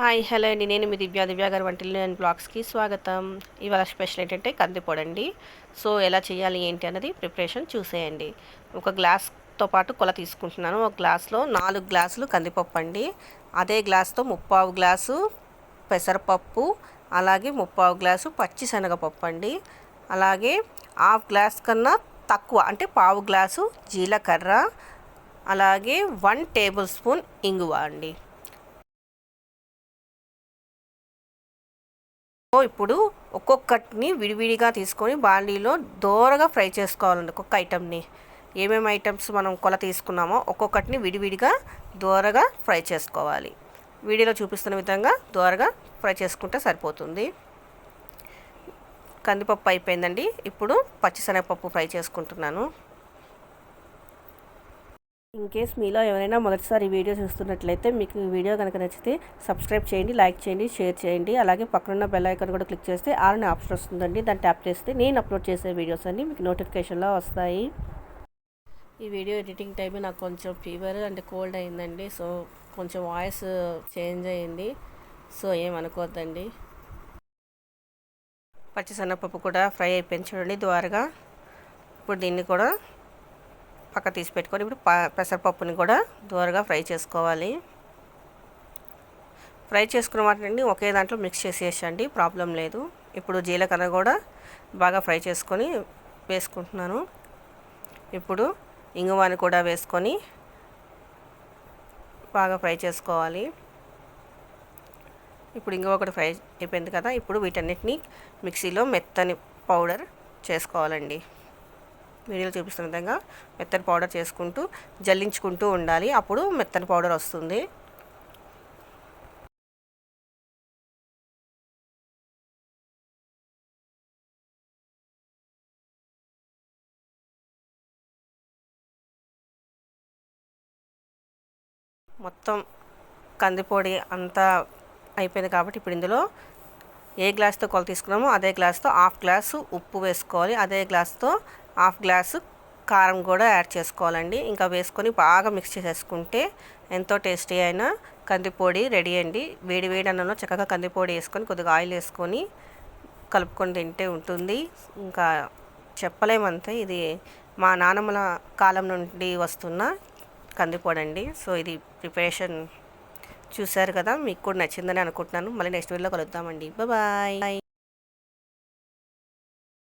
Hi hello అండి. నేను మీ దివ్యా. దివ్య గారి వంటలు అండ్ బ్లాగ్స్కి స్వాగతం. ఇవాళ స్పెషల్ ఏంటంటే కందిపొడి అండి సో ఎలా చేయాలి ఏంటి అన్నది ప్రిపరేషన్ చూసేయండి. ఒక గ్లాస్తో పాటు కొల తీసుకుంటున్నాను. ఒక గ్లాస్లో నాలుగు గ్లాసులు కందిపప్పు అండి అదే గ్లాస్తో ముప్పావు గ్లాసు పెసరపప్పు అలాగే ముప్పావు గ్లాసు పచ్చిశనగపప్పు అండి అలాగే హాఫ్ గ్లాస్ కన్నా తక్కువ అంటే పావు గ్లాసు జీలకర్ర. అలాగే వన్ టేబుల్ స్పూన్ ఇంగువ అండి. ఇప్పుడు ఒక్కొక్కటిని విడివిడిగా తీసుకొని బాండీలో దోరగా ఫ్రై చేసుకోవాలండి ఒక్కొక్క ఐటమ్ని ఏమేమి ఐటమ్స్ మనం కొల తీసుకున్నామో ఒక్కొక్కటిని విడివిడిగా దోరగా ఫ్రై చేసుకోవాలి. వీడియోలో చూపిస్తున్న విధంగా దోరగా ఫ్రై చేసుకుంటే సరిపోతుంది. కందిపప్పు అయిపోయిందండి. ఇప్పుడు పచ్చిశనగపప్పు ఫ్రై చేసుకుంటున్నాను. ఇన్ కేస్ మీలో ఎవరైనా మొదటిసారి వీడియో చూస్తున్నట్లయితే మీకు ఈ వీడియో కనుక నచ్చితే సబ్స్క్రైబ్ చేయండి లైక్ చేయండి షేర్ చేయండి. అలాగే పక్కనున్న బెల్ ఐకాన్ కూడా క్లిక్ చేస్తే ఆల్ ఆప్షన్ వస్తుందండి. దాన్ని ట్యాప్ చేస్తే నేను అప్లోడ్ చేసే వీడియోస్ అన్నీ మీకు నోటిఫికేషన్లో వస్తాయి. ఈ వీడియో ఎడిటింగ్ టైం నాకు కొంచెం ఫీవర్ అంటే కోల్డ్ అయిందండి. సో కొంచెం వాయిస్ చేంజ్ అయింది. సో ఏమనుకోవద్దండి పచ్చిసన్నపప్పు కూడా ఫ్రై అయిపోయింది చూడండి ద్వారగా. ఇప్పుడు దీన్ని కూడా పక్క తీసి పెట్టుకొని ఇప్పుడు పెసరపప్పుని కూడా దూరగా ఫ్రై చేసుకోవాలి. ఫ్రై చేసుకున్న వాటిని ఒకే దాంట్లో మిక్స్ చేసేసండి ప్రాబ్లం లేదు. ఇప్పుడు జీలకర్ర కూడా బాగా ఫ్రై చేసుకొని వేసుకుంటున్నాను. ఇప్పుడు ఇంగువాని కూడా వేసుకొని బాగా ఫ్రై చేసుకోవాలి. ఇప్పుడు ఇంగువ ఒకటి ఫ్రై అయిపోయింది కదా ఇప్పుడు వీటన్నిటిని మిక్సీలో మెత్తని పౌడర్ చేసుకోవాలండి. వీడియోలో చూపిస్తున్న విధంగా మెత్తని పౌడర్ చేసుకుంటూ జల్లించుకుంటూ ఉండాలి. అప్పుడు మెత్తని పౌడర్ వస్తుంది. మొత్తం కందిపొడి అంతా అయిపోయింది కాబట్టి ఇప్పుడు ఇందులో ఏ గ్లాస్తో కొలు తీసుకున్నామో అదే గ్లాస్తో హాఫ్ గ్లాసు ఉప్పు వేసుకోవాలి. అదే గ్లాస్తో హాఫ్ గ్లాసు కారం కూడా యాడ్ చేసుకోవాలండి. ఇంకా వేసుకొని బాగా మిక్స్ చేసేసుకుంటే ఎంతో టేస్టీ అయిన కందిపొడి రెడీ అండి. వేడి వేడి అన్నంలో చక్కగా కందిపొడి వేసుకొని కొద్దిగా ఆయిల్ వేసుకొని కలుపుకొని తింటే ఉంటుంది. ఇంకా చెప్పలేమంతే ఇది మా నానమ్మల కాలం నుండి వస్తున్న కందిపొడి అండి. సో ఇది ప్రిపరేషన్ చూశారు కదా మీకు కూడా నచ్చిందని అనుకుంటున్నాను. మళ్ళీ నెక్స్ట్ వీడియోలో కలుద్దామండి. బాయ్